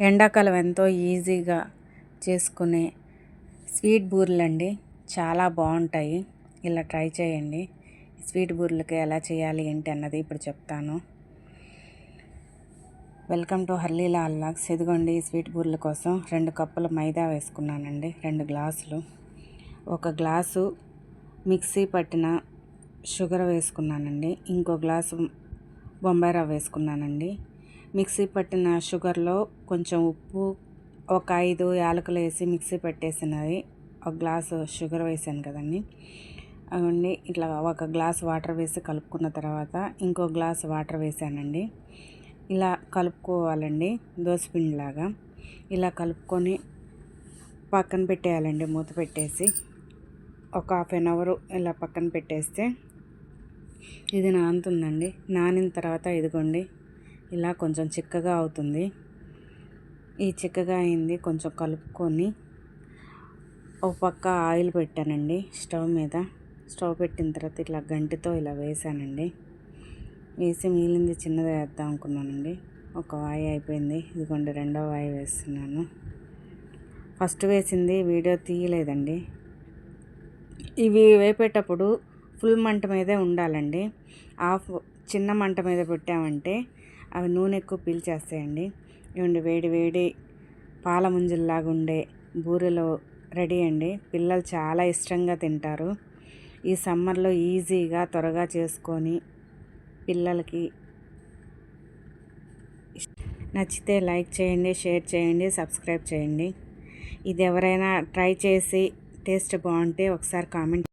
ఎండాకాలం ఎంతో ఈజీగా చేసుకునే స్వీట్ బూరెలండి. చాలా బాగుంటాయి. ఇలా ట్రై చేయండి. స్వీట్ బూరెలకి ఎలా చేయాలి ఏంటి అన్నది ఇప్పుడు చెప్తాను. వెల్కమ్ టు హర్లీలా అల్లాక్స్ ఇదిగోండి స్వీట్ బూరెల కోసం రెండు కప్పుల మైదా వేసుకున్నానండి. రెండు గ్లాసులు. ఒక గ్లాసు మిక్సీ పట్టిన షుగర్ వేసుకున్నానండి. ఇంకో గ్లాసు బొంబాయి రవ్వ వేసుకున్నానండి. మిక్సీ పట్టిన షుగర్లో కొంచెం ఉప్పు ఒక ఐదు యాలకులు వేసి మిక్సీ పెట్టేసినవి ఒక గ్లాసు షుగర్ వేసాను కదండి. అవండి ఇట్లా ఒక గ్లాస్ వాటర్ వేసి కలుపుకున్న తర్వాత ఇంకో గ్లాస్ వాటర్ వేసానండి. ఇలా కలుపుకోవాలండి దోసపిండిలాగా ఇలా కలుపుకొని పక్కన పెట్టేయాలండి మూత పెట్టేసి. ఒక హాఫ్ అన్ అవర్ ఇలా పక్కన పెట్టేస్తే ఇది నానుతుందండి. నానిన తర్వాత ఇదిగోండి ఇలా కొంచెం చిక్కగా అవుతుంది. ఈ చిక్కగా అయింది కొంచెం కలుపుకొని ఒక పక్క ఆయిల్ పెట్టానండి స్టవ్ మీద. స్టవ్ పెట్టిన తర్వాత ఇట్లా గంటితో ఇలా వేసానండి. వేసి మిగిలింది చిన్నది వేద్దాం అనుకున్నానండి. ఒక వాయి అయిపోయింది. ఇదిగోండి రెండో వాయి వేస్తున్నాను. ఫస్ట్ వేసింది వీడియో తీయలేదండి. ఇవి వేపేటప్పుడు ఫుల్ మంట మీదే ఉండాలండి. ఆఫ్ చిన్న మంట మీద పెట్టామంటే అవి నూనె ఎక్కువ పీల్చేస్తాయండి. ఇవ్వండి వేడి వేడి పాల ముంజల్లాగా ఉండే బూరెలు రెడీ అండి. పిల్లలు చాలా ఇష్టంగా తింటారు. ఈ సమ్మర్లో ఈజీగా త్వరగా చేసుకొని పిల్లలకి నచ్చితే లైక్ చేయండి షేర్ చేయండి సబ్స్క్రైబ్ చేయండి. ఇది ఎవరైనా ట్రై చేసి టేస్ట్ బాగుంటే ఒకసారి కామెంట్